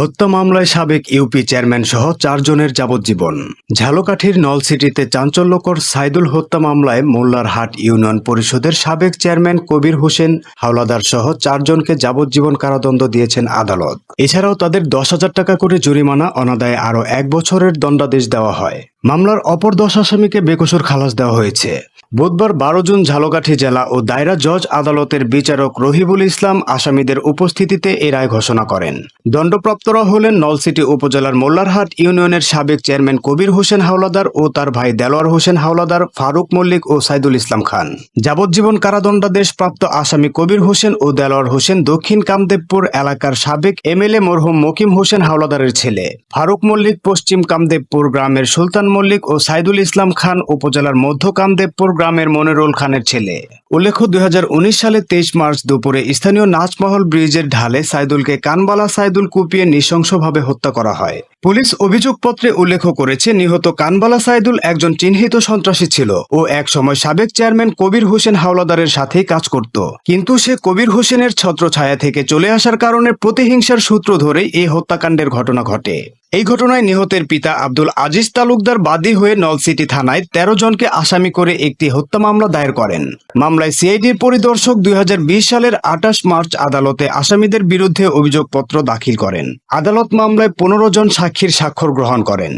হত্যা মামলায় সাবেক ইউপি চেয়ারম্যান সহ চারজনের যাবজ্জীবন। ঝালকাঠির নলসিটিতে চাঞ্চল্যকর সাইদুল হত্যা মামলায় মোল্লারহাট ইউনিয়ন পরিষদের সাবেক চেয়ারম্যান কবির হোসেন হাওলাদার সহ চারজনকে যাবজ্জীবন কারাদণ্ড দিয়েছেন আদালত। এছাড়াও তাদের দশ হাজার টাকা করে জরিমানা, অনাদায়ে আরও এক বছরের দণ্ডাদেশ দেওয়া হয়। মামলার অপর দশ আসামিকে বেকসুর খালাস দেওয়া হয়েছে। বুধবার বারো জুন ঝালকাঠি জেলা ও দায়রা জজ আদালতের বিচারক রহিবুল ইসলাম আসামিদের উপস্থিতিতে এ রায় ঘোষণা করেন। দণ্ডপ্রাপ্তরা হলেন নলসিটি উপজেলার মোল্লারহাট ইউনিয়নের সাবেক চেয়ারম্যান কবির হোসেন হাওলাদার ও তার ভাই দেলোয়ার হোসেন হাওলাদার ফারুক মল্লিক ও সাইদুল ইসলাম খান। যাবজ্জীবন কারাদণ্ডাদেশ প্রাপ্ত আসামি কবির হোসেন ও দেলোয়ার হোসেন দক্ষিণ কামদেবপুর এলাকার সাবেক এমএলএ মরহুম মকিম হোসেন হাওলাদারের ছেলে। ফারুক মল্লিক পশ্চিম কামদেবপুর গ্রামের সুলতান মল্লিক ও সাইদুল ইসলাম খান উপজেলার মধ্য কামদেবপুর গ্রামের মনিরুল খানের ছেলে। উল্লেখ্য, দুই সালে তেইশ মার্চ দুপুরে স্থানীয় নাচমহল ব্রিজের ঢালে সাইদুলকে কানবালা সাইদুল কুপিয়ে নৃশংসভাবে হত্যা করা হয়। পুলিশ অভিযোগপত্রে উল্লেখ করেছে, নিহত কানবালা সাইদুল একজন চিহ্নিত সন্ত্রাসী ছিল ও এক সময় সাবেক চেয়ারম্যান কবির হোসেন হাওলাদারের সাথেই কাজ করত। কিন্তু সে কবির হোসেনের ছত্রছায়া থেকে চলে আসার কারণে প্রতিহিংসার সূত্র ধরেই এই হত্যাকাণ্ডের ঘটনা ঘটে। এই ঘটনায় নিহতের পিতা আব্দুল আজিজ তালুকদার বাদী হয়ে নলসিটি থানায় তেরো জনকে আসামি করে একটি হত্যা মামলা দায়ের করেন। মামলায় সিআইডির পরিদর্শক দুই হাজার বিশ সালের আঠাশ মার্চ আদালতে আসামিদের বিরুদ্ধে অভিযোগপত্র দাখিল করেন। আদালত মামলায় পনেরো জন সাক্ষীর স্বাক্ষর গ্রহণ করেন।